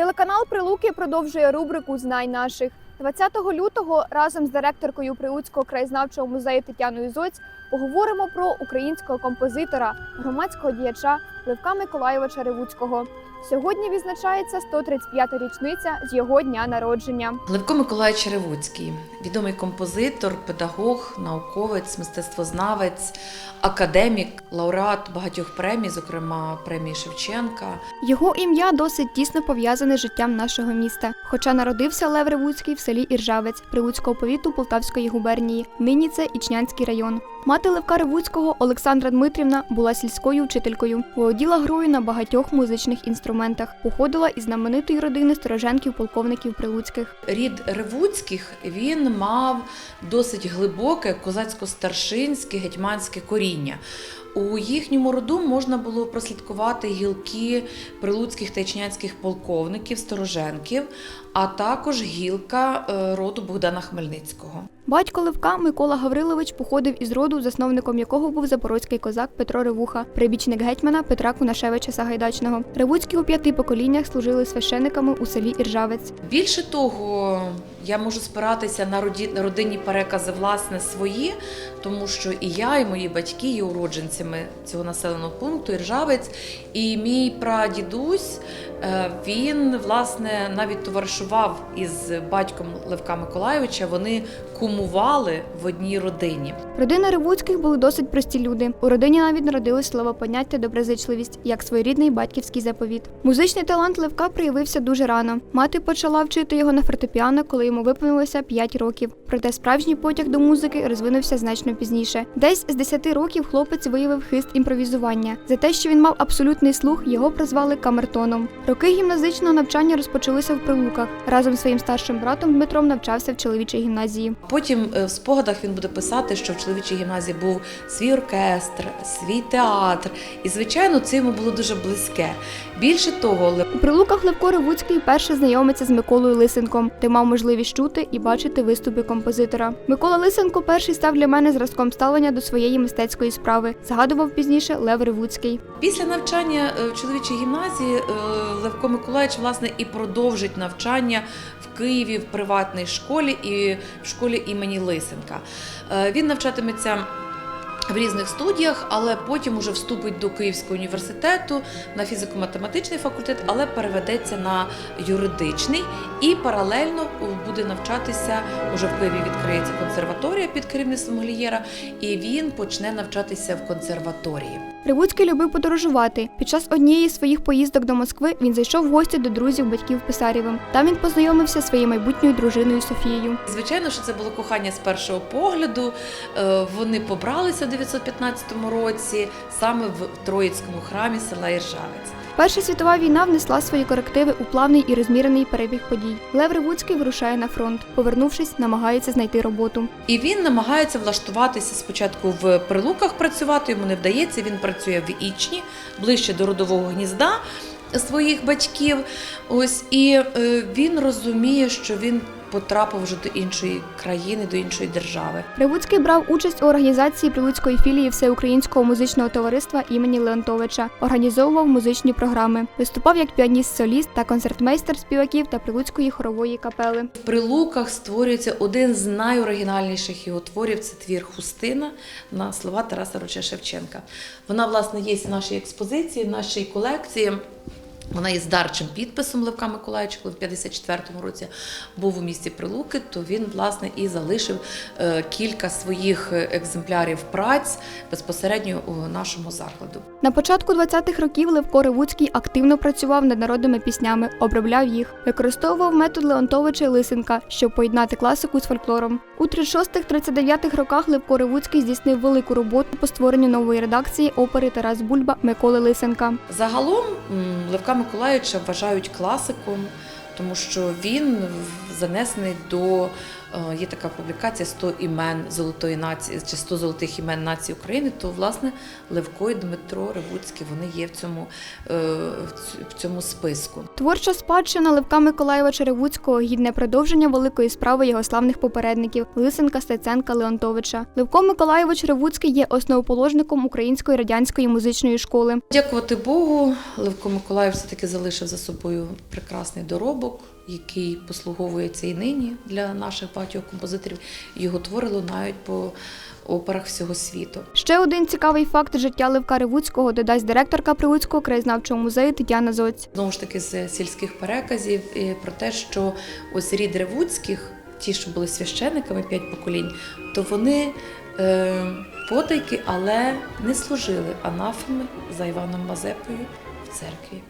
Телеканал Прилуки продовжує рубрику Знай наших. 20 лютого разом з директоркою Прилуцького краєзнавчого музею Тетяною Зоць поговоримо про українського композитора, громадського діяча Левка Миколаєвича Ревуцького. Сьогодні відзначається 135-та річниця з його дня народження. Левко Миколаївич Ревуцький, відомий композитор, педагог, науковець, мистецтвознавець, академік, лауреат багатьох премій, зокрема премії Шевченка. Його ім'я досить тісно пов'язане з життям нашого міста. Хоча народився Лев Ревуцький в селі Іржавець Прилуцького повіту Полтавської губернії. Нині це Ічнянський район. Мати Левка Ревуцького Олександра Дмитрівна була сільською вчителькою, володіла грою на багатьох музичних інструментах. Походила із знаменитої родини стороженків полковників Прилуцьких. Рід Ревуцьких він мав досить глибоке козацько-старшинське гетьманське коріння. У їхньому роду можна було прослідкувати гілки прилуцьких та ічнянських полковників, стороженків, а також гілка е, роду Богдана Хмельницького. Батько Левка Микола Гаврилович походив із роду, засновником якого був запорозький козак Петро Ревуха, прибічник гетьмана Петра Кунашевича Сагайдачного. Ревуцькі у п'яти поколіннях служили священиками у селі Іржавець. Більше того, я можу спиратися на родинні перекази власне свої, тому що і я, і мої батьки є уродженцями цього населеного пункту Іржавець. І мій прадідусь е, він власне навіть товаришував із батьком Левка Миколайовича. Вони кумували в одній родині. Родина Ревуцьких були досить прості люди. У родині навіть народилось слово поняття доброзичливість як своєрідний батьківський заповіт. Музичний талант Левка проявився дуже рано. Мати почала вчити його на фортепіано, коли йому виповнилося 5 років. Проте справжній потяг до музики розвинувся значно пізніше. Десь з 10 років хлопець виявив хист імпровізування. За те, що він мав абсолютний слух, його прозвали камертоном. Роки гімназичного навчання розпочалися в прилуках. Разом з своїм старшим братом Дмитром навчався в чоловічій гімназії. Потім е, в спогадах він буде писати, що в чоловічій гімназії був свій оркестр, свій театр, і звичайно, це йому було дуже близьке. Більше того, У прилуках Левко Ревуцький перше знайомиться з Миколою Лисенком, де мав можливість чути і бачити виступи композитора. Микола Лисенко перший став для мене зразком ставлення до своєї мистецької справи, згадував пізніше Лев Ревуцький. Після навчання е, в чоловічій гімназії е, Левко Миколаївич власне і продовжить навчання в Києві в приватній школі і в школі імені Лисенка. Е, Він навчатиметься. В різних студіях, але потім уже вступить до Київського університету на фізико-математичний факультет, але переведеться на юридичний і паралельно буде навчатися. Уже в Києві відкриється консерваторія під керівництвом Глієра, і він почне навчатися в консерваторії. Ревуцький любив подорожувати. Під час однієї з своїх поїздок до Москви він зайшов в гості до друзів батьків Писарєвим. Там він познайомився зі своєю майбутньою дружиною Софією. Звичайно, що це було кохання з першого погляду. Е, Вони побралися в 915 році саме в Троїцькому храмі села Іржавець. Перша світова війна внесла свої корективи у плавний і розмірений перебіг подій. Лев Ревуцький вирушає на фронт. Повернувшись, намагається знайти роботу. І він намагається влаштуватися спочатку в прилуках працювати. Йому не вдається. Він працює в Ічні, ближче до родового гнізда своїх батьків. Ось і е, він розуміє, що він потрапив вже до іншої країни, до іншої держави. Ревуцький брав участь у організації Прилуцької філії Всеукраїнського музичного товариства імені Леонтовича, організовував музичні програми, виступав як піаніст-соліст та концертмейстер співаків та Прилуцької хорової капели. В прилуках створюється один з найоригінальніших його творів це твір Хустина на слова Тараса Руча Шевченка. Вона, власне, є в нашій експозиції, в нашій колекції. Вона є дарчим підписом Левка Миколаївича, коли в 54-му році був у місті Прилуки, то він власне і залишив е, кілька своїх е, екземплярів праць безпосередньо у нашому закладу. На початку 20-х років Левко Ревуцький активно працював над народними піснями, обробляв їх, використовував метод Леонтовича і Лисенка, щоб поєднати класику з фольклором. У 36-39 роках Левко Ревуцький здійснив велику роботу по створенню нової редакції опери Тарас Бульба Миколи Лисенка. Загалом Левка Миколаївича вважають класиком, тому що він занесений до є така публікація 100 імен золотої нації чи 100 золотих імен нації України, то власне Левко і Дмитро Ревуцький вони є в цьому, е, в ць- цьому списку. Творча спадщина Левка Миколаєва Черевуцького гідне продовження великої справи його славних попередників Лисенка, Стеценка, Леонтовича. Левко Миколаєвич Черевуцький є основоположником української радянської музичної школи. Дякувати Богу, Левко Миколаїв все-таки залишив за собою прекрасний доробок, який послуговується і нині для наших багатьох композиторів. Його твори лунають по операх всього світу. Ще один цікавий факт життя Левка Ревуцького додасть директорка Прилуцького краєзнавчого музею Тетяна Зоць. Знову ж таки, з сільських переказів про те, що ось рід Ревуцьких, ті, що були священниками п'ять поколінь, то вони е, потайки, але не служили анафеми за Іваном Мазепою в церкві.